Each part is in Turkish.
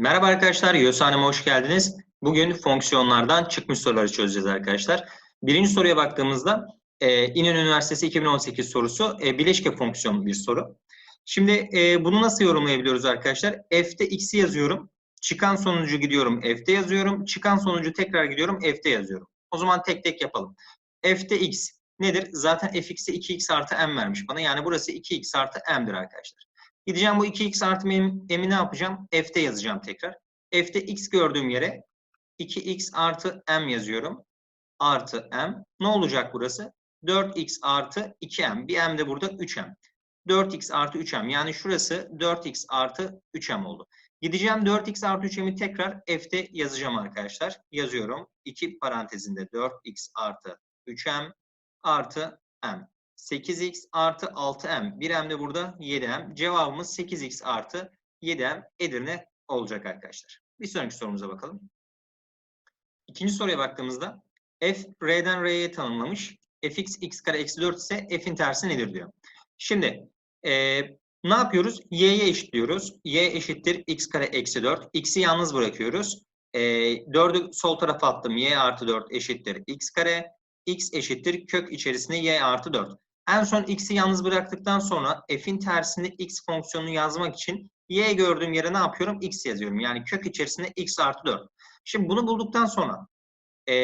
Merhaba arkadaşlar, YÖSANEM'e hoş geldiniz. Bugün fonksiyonlardan çıkmış soruları çözeceğiz arkadaşlar. Birinci soruya baktığımızda e, İnönü Üniversitesi 2018 sorusu e, bileşke fonksiyon bir soru. Şimdi e, bunu nasıl yorumlayabiliyoruz arkadaşlar? F'te x'i yazıyorum, çıkan sonucu gidiyorum F'te yazıyorum, çıkan sonucu tekrar gidiyorum F'te yazıyorum. O zaman tek tek yapalım. F'te x nedir? Zaten fx'e 2x artı m vermiş bana. Yani burası 2x artı m'dir arkadaşlar. Gideceğim bu 2x artı m'i ne yapacağım? F'te yazacağım tekrar. F'te x gördüğüm yere 2x artı m yazıyorum. Artı m. Ne olacak burası? 4x artı 2m. Bir m de burada 3m. 4x artı 3m. Yani şurası 4x artı 3m oldu. Gideceğim 4x artı 3m'i tekrar f'te yazacağım arkadaşlar. Yazıyorum. 2 parantezinde 4x artı 3m artı m. 8x artı 6m. Bir m de burada 7m. Cevabımız 8x artı 7m Edirne olacak arkadaşlar. Bir sonraki sorumuza bakalım. İkinci soruya baktığımızda f r'den r'ye tanımlamış. fx x kare eksi 4 ise f'in tersi nedir diyor. Şimdi e, ne yapıyoruz? y'ye eşitliyoruz. y eşittir x kare eksi 4. x'i yalnız bırakıyoruz. E, 4'ü sol tarafa attım. y artı 4 eşittir x kare. x eşittir kök içerisinde y artı 4. En son x'i yalnız bıraktıktan sonra f'in tersinde x fonksiyonunu yazmak için y gördüğüm yere ne yapıyorum? x yazıyorum. Yani kök içerisinde x artı 4. Şimdi bunu bulduktan sonra ee,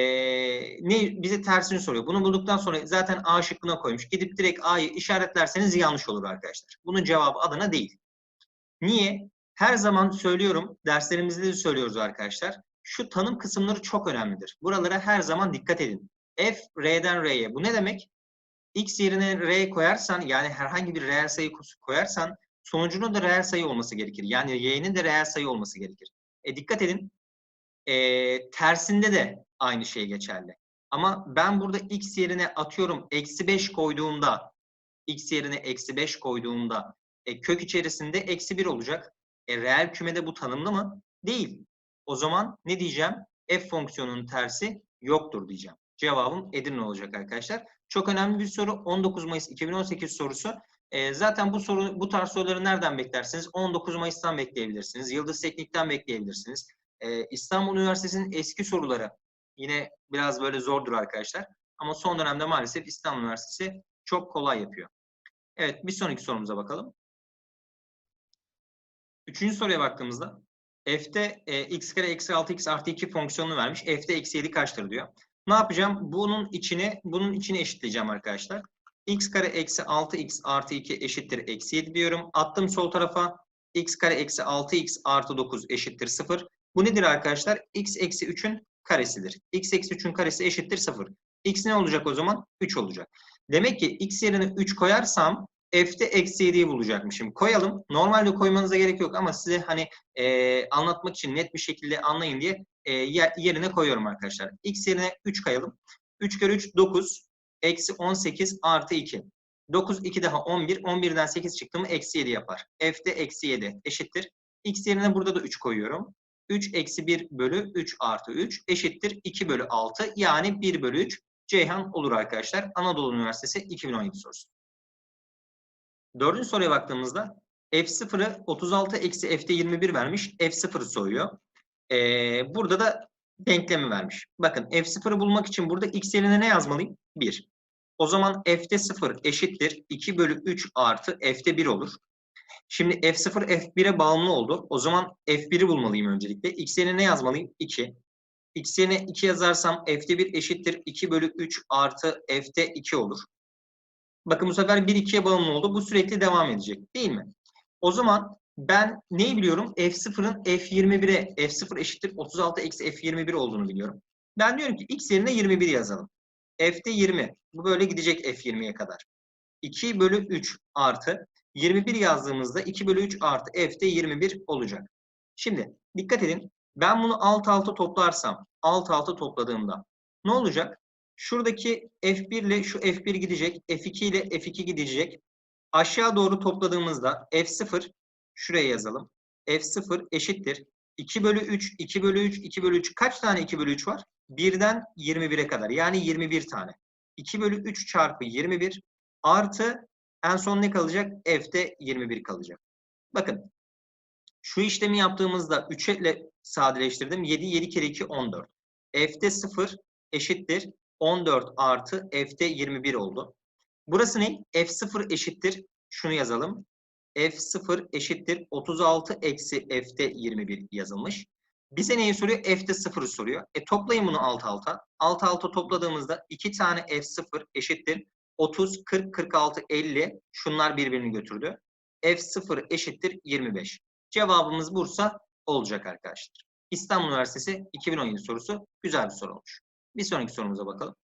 ne bize tersini soruyor. Bunu bulduktan sonra zaten A şıkkına koymuş. Gidip direkt A'yı işaretlerseniz yanlış olur arkadaşlar. Bunun cevabı adına değil. Niye? Her zaman söylüyorum, derslerimizde de söylüyoruz arkadaşlar. Şu tanım kısımları çok önemlidir. Buralara her zaman dikkat edin. F, R'den R'ye. Bu ne demek? X yerine R koyarsan, yani herhangi bir reel sayı koyarsan, sonucunun da reel sayı olması gerekir. Yani Y'nin de reel sayı olması gerekir. E dikkat edin, e, tersinde de aynı şey geçerli. Ama ben burada x yerine atıyorum eksi 5 koyduğumda x yerine eksi 5 koyduğumda e, kök içerisinde eksi 1 olacak. E, reel kümede bu tanımlı mı? Değil. O zaman ne diyeceğim? F fonksiyonunun tersi yoktur diyeceğim. Cevabım Edirne olacak arkadaşlar. Çok önemli bir soru. 19 Mayıs 2018 sorusu. E, zaten bu soru bu tarz soruları nereden beklersiniz? 19 Mayıs'tan bekleyebilirsiniz. Yıldız Teknik'ten bekleyebilirsiniz. E, İstanbul Üniversitesi'nin eski soruları yine biraz böyle zordur arkadaşlar. Ama son dönemde maalesef İstanbul Üniversitesi çok kolay yapıyor. Evet bir sonraki sorumuza bakalım. Üçüncü soruya baktığımızda f'te e, x kare eksi 6x artı 2 fonksiyonunu vermiş. f'te eksi 7 kaçtır diyor. Ne yapacağım? Bunun içine bunun içine eşitleyeceğim arkadaşlar. x kare eksi 6x artı 2 eşittir eksi 7 diyorum. Attım sol tarafa. x kare eksi 6x artı 9 eşittir 0. Bu nedir arkadaşlar? x eksi 3'ün karesidir. x eksi 3'ün karesi eşittir 0. x ne olacak o zaman? 3 olacak. Demek ki x yerine 3 koyarsam f'te eksi 7'yi bulacakmışım. Koyalım. Normalde koymanıza gerek yok ama size hani e, anlatmak için net bir şekilde anlayın diye e, yerine koyuyorum arkadaşlar. x yerine 3 koyalım. 3 kere 3 9 eksi 18 artı 2. 9 2 daha 11. 11'den 8 çıktı mı eksi 7 yapar. f'te eksi 7 eşittir. x yerine burada da 3 koyuyorum. 3 eksi 1 bölü 3 artı 3 eşittir 2 bölü 6 yani 1 bölü 3 Ceyhan olur arkadaşlar. Anadolu Üniversitesi 2017 sorusu. Dördüncü soruya baktığımızda F0'ı 36 eksi F'de 21 vermiş. F0'ı soruyor. Ee, burada da denklemi vermiş. Bakın F0'ı bulmak için burada x yerine ne yazmalıyım? 1. O zaman F'de 0 eşittir 2 bölü 3 artı F'de 1 olur. Şimdi F0 F1'e bağımlı oldu. O zaman F1'i bulmalıyım öncelikle. X yerine ne yazmalıyım? 2. X yerine 2 yazarsam F'de 1 eşittir 2 bölü 3 artı F'de 2 olur. Bakın bu sefer 1 2'ye bağımlı oldu. Bu sürekli devam edecek değil mi? O zaman ben neyi biliyorum? F0'ın F21'e F0 eşittir 36 eksi F21 olduğunu biliyorum. Ben diyorum ki X yerine 21 yazalım. F'de 20. Bu böyle gidecek F20'ye kadar. 2 bölü 3 artı 21 yazdığımızda 2 bölü 3 artı f'de 21 olacak. Şimdi dikkat edin. Ben bunu alt alta toplarsam, alt alta topladığımda ne olacak? Şuradaki f1 ile şu f1 gidecek, f2 ile f2 gidecek. Aşağı doğru topladığımızda f0, şuraya yazalım. f0 eşittir. 2 bölü 3, 2 bölü 3, 2 bölü 3. Kaç tane 2 bölü 3 var? 1'den 21'e kadar. Yani 21 tane. 2 bölü 3 çarpı 21 artı en son ne kalacak? F'de 21 kalacak. Bakın Şu işlemi yaptığımızda 3 ile sadeleştirdim. 7, 7 kere 2, 14. F'de 0 eşittir 14 artı F'de 21 oldu. Burası ne? F0 eşittir. Şunu yazalım. F0 eşittir 36 eksi F'de 21 yazılmış. Bize neyi soruyor? F'de 0'ı soruyor. E toplayın bunu alt alta. Alt alta topladığımızda 2 tane F0 eşittir 30, 40, 46, 50. Şunlar birbirini götürdü. F0 eşittir 25. Cevabımız Bursa olacak arkadaşlar. İstanbul Üniversitesi 2017 sorusu güzel bir soru olmuş. Bir sonraki sorumuza bakalım.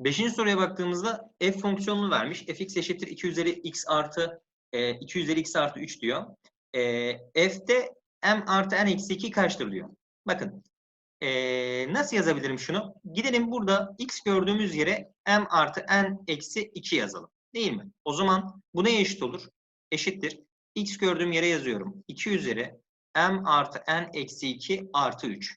Beşinci soruya baktığımızda f fonksiyonunu vermiş. fx eşittir 2 üzeri x artı e, 2 üzeri x artı 3 diyor. E, f'de m artı n eksi 2 kaçtır diyor. Bakın e, nasıl yazabilirim şunu? Gidelim burada x gördüğümüz yere m artı n eksi 2 yazalım. Değil mi? O zaman bu neye eşit olur? Eşittir. x gördüğüm yere yazıyorum. 2 üzeri m artı n eksi 2 artı 3.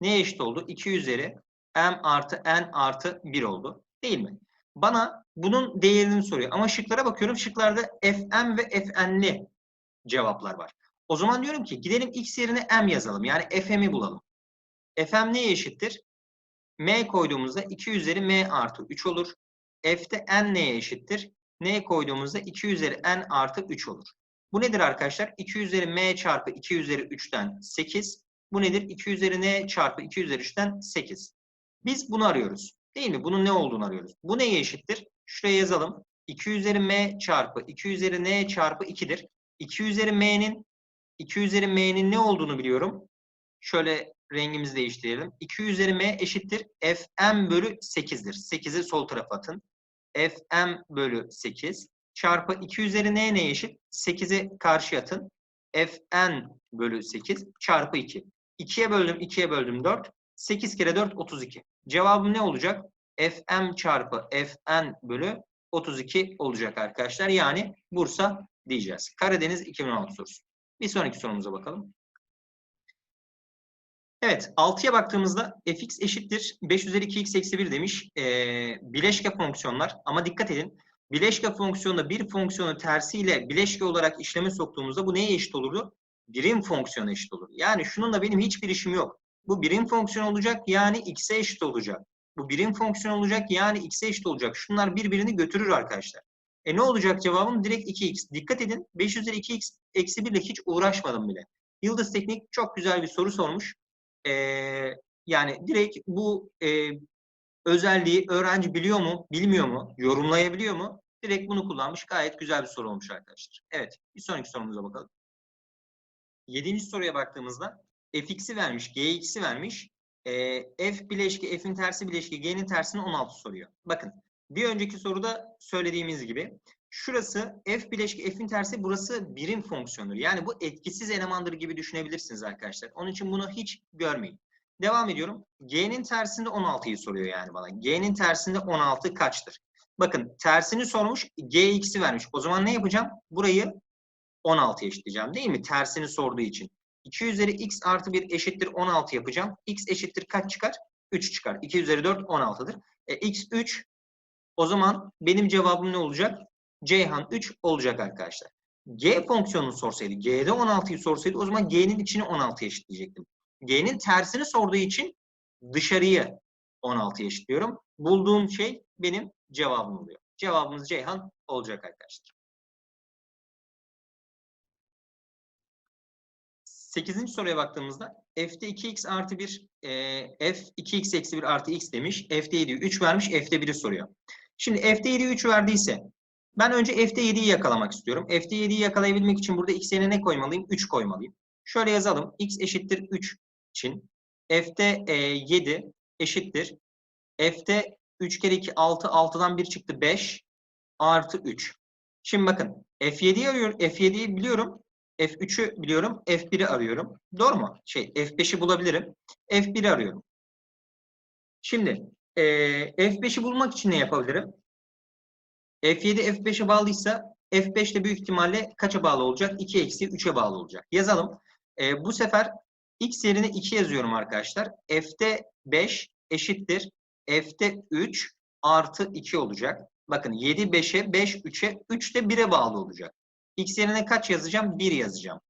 Neye eşit oldu? 2 üzeri m artı n artı 1 oldu. Değil mi? Bana bunun değerini soruyor. Ama şıklara bakıyorum. Şıklarda fm ve fn'li cevaplar var. O zaman diyorum ki gidelim x yerine m yazalım. Yani fm'i bulalım. fm neye eşittir? m koyduğumuzda 2 üzeri m artı 3 olur. f'de n neye eşittir? n koyduğumuzda 2 üzeri n artı 3 olur. Bu nedir arkadaşlar? 2 üzeri m çarpı 2 üzeri 3'ten 8. Bu nedir? 2 üzeri n çarpı 2 üzeri 3'ten 8. Biz bunu arıyoruz. Değil mi? Bunun ne olduğunu arıyoruz. Bu neye eşittir? Şuraya yazalım. 2 üzeri m çarpı 2 üzeri n çarpı 2'dir. 2 üzeri m'nin 2 üzeri m'nin ne olduğunu biliyorum. Şöyle rengimizi değiştirelim. 2 üzeri m eşittir fm bölü 8'dir. 8'i sol tarafa atın. fm bölü 8 çarpı 2 üzeri n neye eşit? 8'i karşıya atın. fn bölü 8 çarpı 2. 2'ye böldüm, 2'ye böldüm 4. 8 kere 4 32. Cevabım ne olacak? Fm çarpı Fn bölü 32 olacak arkadaşlar. Yani Bursa diyeceğiz. Karadeniz 2016 sorusu. Bir sonraki sorumuza bakalım. Evet, 6'ya baktığımızda fx eşittir 5 üzeri 2x eksi 1 demiş. Ee, bileşke fonksiyonlar ama dikkat edin. Bileşke fonksiyonda bir fonksiyonu tersiyle bileşke olarak işleme soktuğumuzda bu neye eşit olurdu? Birim fonksiyona eşit olur. Yani şununla benim hiçbir işim yok. Bu birim fonksiyon olacak yani x'e eşit olacak. Bu birim fonksiyon olacak yani x'e eşit olacak. Şunlar birbirini götürür arkadaşlar. E ne olacak cevabım? Direkt 2x. Dikkat edin 5 üzeri 2x eksi 1 ile hiç uğraşmadım bile. Yıldız Teknik çok güzel bir soru sormuş. Ee, yani direkt bu e, özelliği öğrenci biliyor mu, bilmiyor mu, yorumlayabiliyor mu? Direkt bunu kullanmış. Gayet güzel bir soru olmuş arkadaşlar. Evet, bir sonraki sorumuza bakalım. Yedinci soruya baktığımızda fx'i vermiş, gx'i vermiş. E, f bileşki, f'in tersi bileşki, g'nin tersini 16 soruyor. Bakın, bir önceki soruda söylediğimiz gibi şurası f bileşki, f'in tersi burası birim fonksiyondur. Yani bu etkisiz elemandır gibi düşünebilirsiniz arkadaşlar. Onun için bunu hiç görmeyin. Devam ediyorum. G'nin tersinde 16'yı soruyor yani bana. G'nin tersinde 16 kaçtır? Bakın tersini sormuş, gx'i vermiş. O zaman ne yapacağım? Burayı 16'ya eşitleyeceğim değil mi? Tersini sorduğu için. 2 üzeri x artı 1 eşittir 16 yapacağım. x eşittir kaç çıkar? 3 çıkar. 2 üzeri 4 16'dır. E, x 3 o zaman benim cevabım ne olacak? Ceyhan 3 olacak arkadaşlar. G fonksiyonunu sorsaydı, G'de 16'yı sorsaydı o zaman G'nin içini 16'ya eşitleyecektim. G'nin tersini sorduğu için dışarıyı 16'ya eşitliyorum. Bulduğum şey benim cevabım oluyor. Cevabımız Ceyhan olacak arkadaşlar. 8. soruya baktığımızda f'de 2x artı 1 e, f 2x eksi 1 artı x demiş. f'de 7'yi 3 vermiş. f'de 1'i soruyor. Şimdi f'de 7'yi 3 verdiyse ben önce f'de 7'yi yakalamak istiyorum. f'de 7'yi yakalayabilmek için burada x yerine ne koymalıyım? 3 koymalıyım. Şöyle yazalım. x eşittir 3 için f'de e, 7 eşittir. f'de 3 kere 2 6 6'dan 1 çıktı 5 artı 3. Şimdi bakın f7'yi arıyorum. f7'yi biliyorum. F3'ü biliyorum. F1'i arıyorum. Doğru mu? Şey F5'i bulabilirim. F1'i arıyorum. Şimdi e, F5'i bulmak için ne yapabilirim? F7 F5'e bağlıysa F5 de büyük ihtimalle kaça bağlı olacak? 2 eksi 3'e bağlı olacak. Yazalım. E, bu sefer x yerine 2 yazıyorum arkadaşlar. F'de 5 eşittir. F'de 3 artı 2 olacak. Bakın 7 5'e 5 3'e 3 de 1'e bağlı olacak. X yerine kaç yazacağım? 1 yazacağım.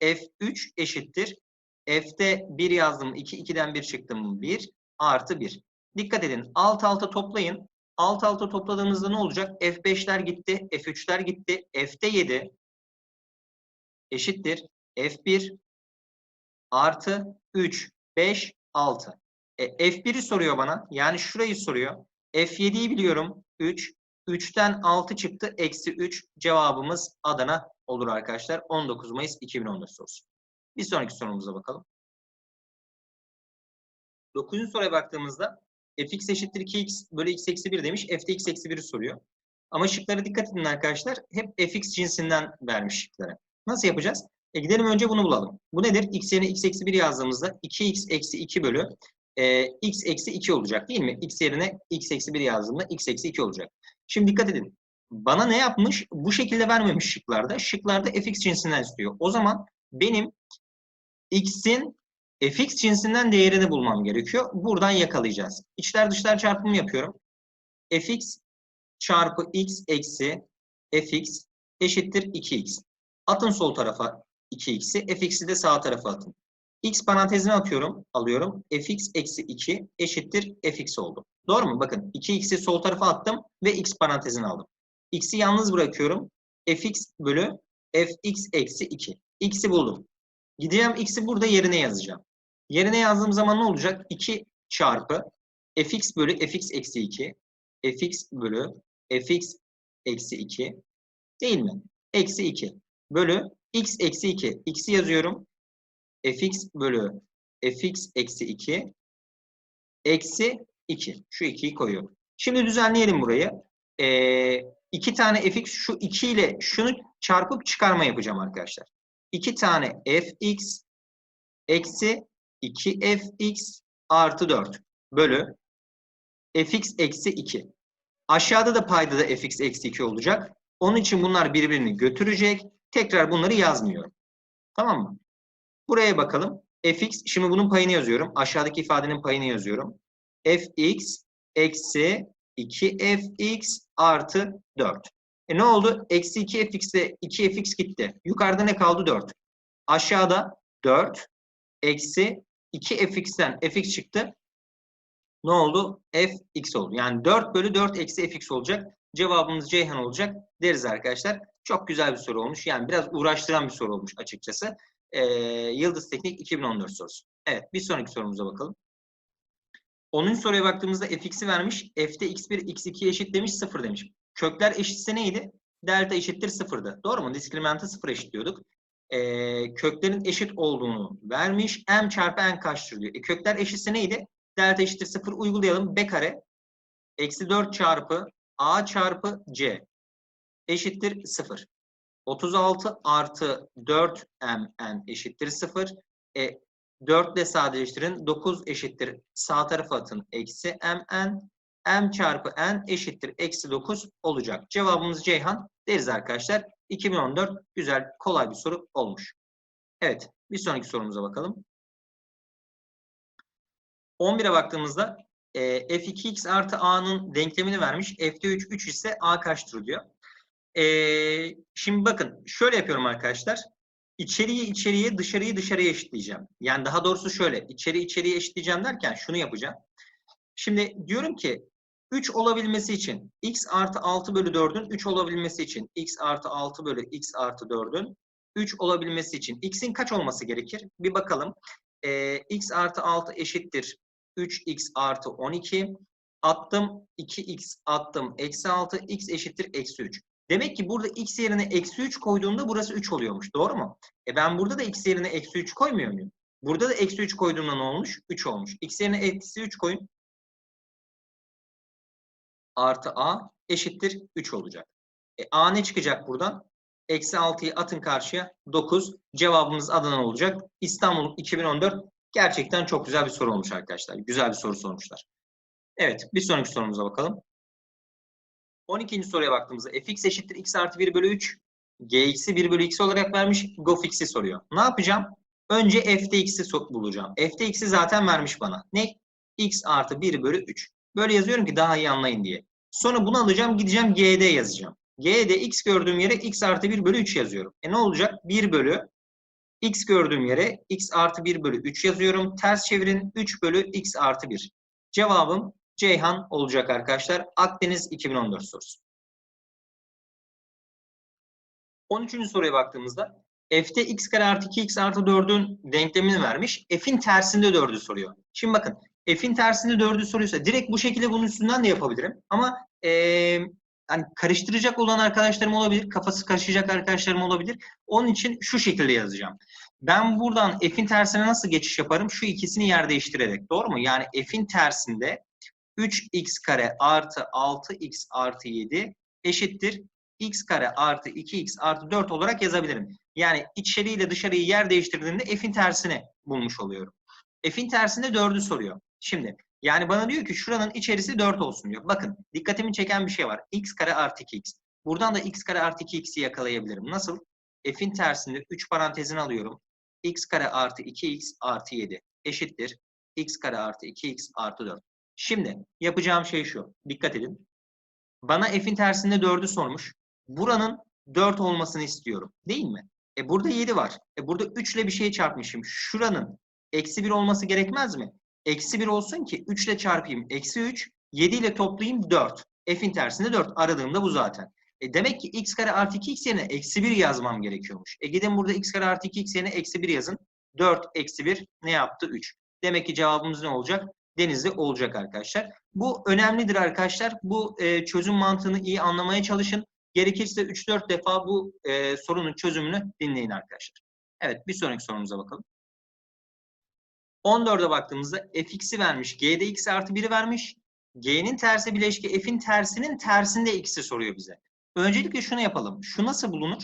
F3 eşittir. F'de 1 yazdım. 2, 2'den 1 çıktı mı? 1 artı 1. Dikkat edin. Alt alta toplayın. Alt alta topladığımızda ne olacak? F5'ler gitti. F3'ler gitti. F'de 7 eşittir. F1 artı 3, 5, 6. E, F1'i soruyor bana. Yani şurayı soruyor. F7'yi biliyorum. 3. 3'ten 6 çıktı. Eksi 3. Cevabımız Adana olur arkadaşlar. 19 Mayıs 2014 sorusu. Bir sonraki sorumuza bakalım. 9. soruya baktığımızda fx eşittir 2x bölü x eksi 1 demiş. f'de x eksi 1'i soruyor. Ama şıklara dikkat edin arkadaşlar. Hep fx cinsinden vermiş şıkları. Nasıl yapacağız? E gidelim önce bunu bulalım. Bu nedir? x yerine x eksi 1 yazdığımızda 2x eksi 2 bölü e, x eksi 2 olacak değil mi? x yerine x eksi 1 yazdığımda x eksi 2 olacak. Şimdi dikkat edin. Bana ne yapmış? Bu şekilde vermemiş şıklarda. Şıklarda fx cinsinden istiyor. O zaman benim x'in fx cinsinden değerini bulmam gerekiyor. Buradan yakalayacağız. İçler dışlar çarpımı yapıyorum. fx çarpı x eksi fx eşittir 2x. Atın sol tarafa 2x'i, fx'i de sağ tarafa atın. X parantezine atıyorum, alıyorum. fx eksi 2 eşittir fx oldu. Doğru mu? Bakın 2x'i sol tarafa attım ve x parantezine aldım. x'i yalnız bırakıyorum. fx bölü fx eksi 2. x'i buldum. Gideceğim x'i burada yerine yazacağım. Yerine yazdığım zaman ne olacak? 2 çarpı fx bölü fx eksi 2 fx bölü fx eksi 2 değil mi? Eksi 2 bölü x eksi 2. x'i yazıyorum. Fx bölü fx eksi 2 eksi 2. Şu 2'yi koyuyorum. Şimdi düzenleyelim burayı. Ee, iki tane fx şu 2 ile şunu çarpıp çıkarma yapacağım arkadaşlar. 2 tane fx eksi 2fx artı 4 bölü fx eksi 2. Aşağıda da payda da fx eksi 2 olacak. Onun için bunlar birbirini götürecek. Tekrar bunları yazmıyorum. Tamam mı? Buraya bakalım. fx, şimdi bunun payını yazıyorum. Aşağıdaki ifadenin payını yazıyorum. fx eksi 2fx artı 4. E ne oldu? Eksi 2fx'e 2fx gitti. Yukarıda ne kaldı? 4. Aşağıda 4 eksi 2fx'ten fx çıktı. Ne oldu? fx oldu. Yani 4 bölü 4 eksi fx olacak. Cevabımız Ceyhan olacak deriz arkadaşlar. Çok güzel bir soru olmuş. Yani biraz uğraştıran bir soru olmuş açıkçası. Ee, Yıldız Teknik 2014 sorusu. Evet bir sonraki sorumuza bakalım. 10. soruya baktığımızda fx'i vermiş. f'de x1, x2 eşit demiş, 0 demiş. Kökler eşitse neydi? Delta eşittir 0'dı. Doğru mu? Diskriminantı 0 eşitliyorduk. Ee, köklerin eşit olduğunu vermiş. m çarpı n kaçtır diyor. E, kökler eşitse neydi? Delta eşittir 0 uygulayalım. b kare eksi 4 çarpı a çarpı c eşittir 0. 36 artı 4 mn eşittir 0. E, 4 ile sadeleştirin. 9 eşittir sağ tarafa atın. Eksi mn. m çarpı n eşittir. Eksi 9 olacak. Cevabımız Ceyhan deriz arkadaşlar. 2014 güzel, kolay bir soru olmuş. Evet, bir sonraki sorumuza bakalım. 11'e baktığımızda e, f2x artı a'nın denklemini vermiş. f'de 3, 3 ise a kaçtır diyor. E, şimdi bakın, şöyle yapıyorum arkadaşlar. İçeriği içeriye, dışarıyı dışarıya eşitleyeceğim. Yani daha doğrusu şöyle, içeri içeriye eşitleyeceğim derken şunu yapacağım. Şimdi diyorum ki 3 olabilmesi için x artı 6 bölü 4'ün 3 olabilmesi için x artı 6 bölü x artı 4'ün 3 olabilmesi için x'in kaç olması gerekir? Bir bakalım. Ee, x artı 6 eşittir 3x artı 12. Attım 2x attım eksi 6 x eşittir eksi 3. Demek ki burada x yerine eksi 3 koyduğumda burası 3 oluyormuş. Doğru mu? E ben burada da x yerine eksi 3 koymuyor muyum? Burada da eksi 3 koyduğumda ne olmuş? 3 olmuş. x yerine eksi 3 koyun. Artı a eşittir 3 olacak. E, a ne çıkacak buradan? Eksi 6'yı atın karşıya 9. Cevabımız Adana olacak. İstanbul 2014 gerçekten çok güzel bir soru olmuş arkadaşlar. Güzel bir soru sormuşlar. Evet bir sonraki sorumuza bakalım. 12. soruya baktığımızda fx eşittir x artı 1 bölü 3. gx'i 1 bölü x olarak vermiş. gofx'i soruyor. Ne yapacağım? Önce f'de x'i bulacağım. f'de x'i zaten vermiş bana. Ne? x artı 1 bölü 3. Böyle yazıyorum ki daha iyi anlayın diye. Sonra bunu alacağım gideceğim g'de yazacağım. G'de x gördüğüm yere x artı 1 bölü 3 yazıyorum. E ne olacak? 1 bölü x gördüğüm yere x artı 1 bölü 3 yazıyorum. Ters çevirin 3 bölü x artı 1. Cevabım Ceyhan olacak arkadaşlar. Akdeniz 2014 sorusu. 13. soruya baktığımızda f'te x kare artı 2x artı 4'ün denklemini vermiş. f'in tersinde 4'ü soruyor. Şimdi bakın f'in tersinde 4'ü soruyorsa direkt bu şekilde bunun üstünden de yapabilirim. Ama ee, yani karıştıracak olan arkadaşlarım olabilir. Kafası karışacak arkadaşlarım olabilir. Onun için şu şekilde yazacağım. Ben buradan f'in tersine nasıl geçiş yaparım? Şu ikisini yer değiştirerek. Doğru mu? Yani f'in tersinde 3x kare artı 6x artı 7 eşittir x kare artı 2x artı 4 olarak yazabilirim. Yani içeriyle dışarıyı yer değiştirdiğimde f'in tersini bulmuş oluyorum. F'in tersinde 4'ü soruyor. Şimdi yani bana diyor ki şuranın içerisi 4 olsun diyor. Bakın dikkatimi çeken bir şey var. x kare artı 2x. Buradan da x kare artı 2x'i yakalayabilirim. Nasıl? F'in tersinde 3 parantezini alıyorum. x kare artı 2x artı 7 eşittir. x kare artı 2x artı 4. Şimdi yapacağım şey şu. Dikkat edin. Bana f'in tersinde 4'ü sormuş. Buranın 4 olmasını istiyorum. Değil mi? E burada 7 var. E burada 3 ile bir şey çarpmışım. Şuranın eksi 1 olması gerekmez mi? Eksi 1 olsun ki 3 ile çarpayım. Eksi 3. 7 ile toplayayım 4. F'in tersinde 4. Aradığımda bu zaten. E demek ki x kare artı 2x yerine eksi 1 yazmam gerekiyormuş. E gidin burada x kare artı 2x yerine eksi 1 yazın. 4 eksi 1 ne yaptı? 3. Demek ki cevabımız ne olacak? Denizli olacak arkadaşlar. Bu önemlidir arkadaşlar. Bu e, çözüm mantığını iyi anlamaya çalışın. Gerekirse 3-4 defa bu e, sorunun çözümünü dinleyin arkadaşlar. Evet bir sonraki sorumuza bakalım. 14'e baktığımızda fx'i vermiş. G'de x artı 1'i vermiş. G'nin tersi bileşke f'in tersinin tersinde x'i soruyor bize. Öncelikle şunu yapalım. Şu nasıl bulunur?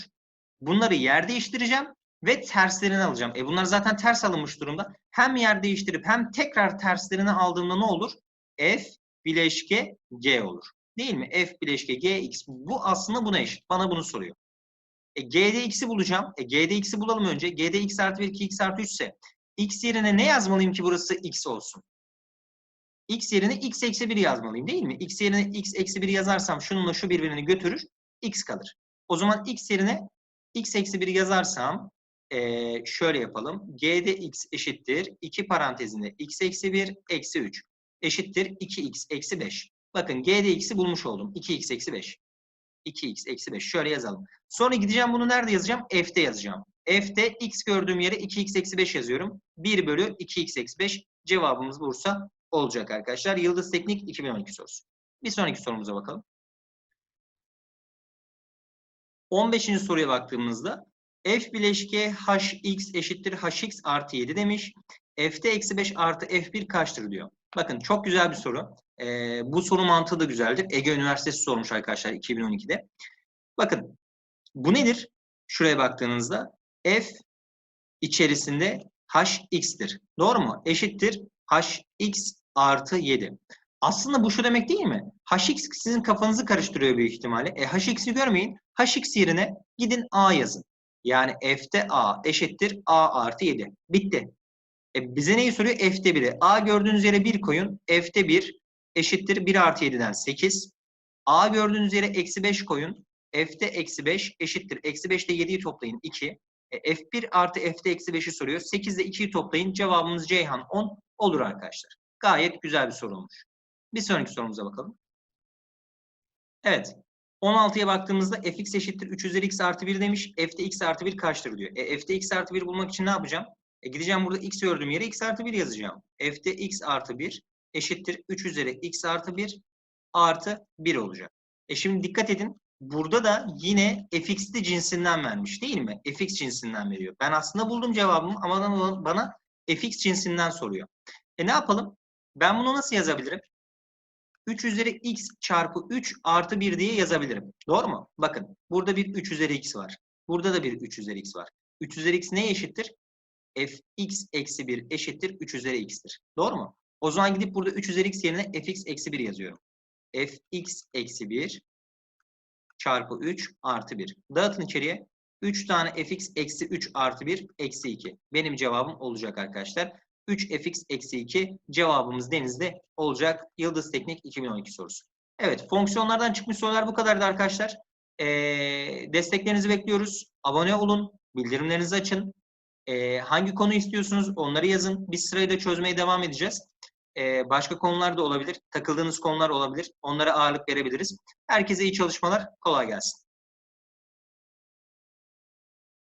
Bunları yer değiştireceğim ve terslerini alacağım. E bunlar zaten ters alınmış durumda. Hem yer değiştirip hem tekrar terslerini aldığımda ne olur? F bileşke G olur. Değil mi? F bileşke Gx. Bu aslında buna eşit. Bana bunu soruyor. E, G'de x'i bulacağım. E, G'de x'i bulalım önce. G'de x artı 1, 2 x artı 3 ise x yerine ne yazmalıyım ki burası x olsun? x yerine x eksi 1 yazmalıyım değil mi? x yerine x eksi 1 yazarsam şununla şu birbirini götürür. x kalır. O zaman x yerine x eksi 1 yazarsam ee, şöyle yapalım. G'de x eşittir. 2 parantezinde x eksi 1 eksi 3 eşittir 2x eksi 5. Bakın G'de x'i bulmuş oldum. 2x eksi 5. 2x eksi 5. Şöyle yazalım. Sonra gideceğim bunu nerede yazacağım? F'te yazacağım. F'te x gördüğüm yere 2x eksi 5 yazıyorum. 1 bölü 2x eksi 5 cevabımız Bursa olacak arkadaşlar. Yıldız Teknik 2012 sorusu. Bir sonraki sorumuza bakalım. 15. soruya baktığımızda f bileşke hx eşittir hx artı 7 demiş. f'te eksi 5 artı f1 kaçtır diyor. Bakın çok güzel bir soru. Ee, bu soru mantığı da güzeldir. Ege Üniversitesi sormuş arkadaşlar 2012'de. Bakın bu nedir? Şuraya baktığınızda f içerisinde hx'tir. Doğru mu? Eşittir hx artı 7. Aslında bu şu demek değil mi? hx sizin kafanızı karıştırıyor büyük ihtimalle. E hx'i görmeyin. hx yerine gidin a yazın. Yani f'te a eşittir a artı 7. Bitti. E bize neyi soruyor? F'te 1'i. A gördüğünüz yere 1 koyun. F'te 1 eşittir 1 artı 7'den 8. A gördüğünüz yere eksi 5 koyun. F'te eksi 5 eşittir. Eksi 5 ile 7'yi toplayın 2. E, F1 artı F'te eksi 5'i soruyor. 8 ile 2'yi toplayın. Cevabımız Ceyhan 10 olur arkadaşlar. Gayet güzel bir soru olmuş. Bir sonraki sorumuza bakalım. Evet. 16'ya baktığımızda fx eşittir 3 üzeri x artı 1 demiş. f'te x artı 1 kaçtır diyor. E, f'te x artı 1 bulmak için ne yapacağım? E, gideceğim burada x gördüğüm yere x artı 1 yazacağım. f'te x artı 1 eşittir 3 üzeri x artı 1 artı 1 olacak. E şimdi dikkat edin. Burada da yine fx'li cinsinden vermiş değil mi? fx cinsinden veriyor. Ben aslında buldum cevabımı ama bana fx cinsinden soruyor. E ne yapalım? Ben bunu nasıl yazabilirim? 3 üzeri x çarpı 3 artı 1 diye yazabilirim. Doğru mu? Bakın burada bir 3 üzeri x var. Burada da bir 3 üzeri x var. 3 üzeri x neye eşittir? fx eksi 1 eşittir 3 üzeri x'tir. Doğru mu? O zaman gidip burada 3 üzeri x yerine fx eksi 1 yazıyorum. fx eksi 1 çarpı 3 artı 1. Dağıtın içeriye. 3 tane fx eksi 3 artı 1 eksi 2. Benim cevabım olacak arkadaşlar. 3fx eksi 2 cevabımız denizde olacak. Yıldız Teknik 2012 sorusu. Evet fonksiyonlardan çıkmış sorular bu kadardı arkadaşlar. E, desteklerinizi bekliyoruz. Abone olun, bildirimlerinizi açın. E, hangi konu istiyorsunuz onları yazın. Biz sırayla çözmeye devam edeceğiz. E, başka konular da olabilir. Takıldığınız konular olabilir. Onlara ağırlık verebiliriz. Herkese iyi çalışmalar. Kolay gelsin.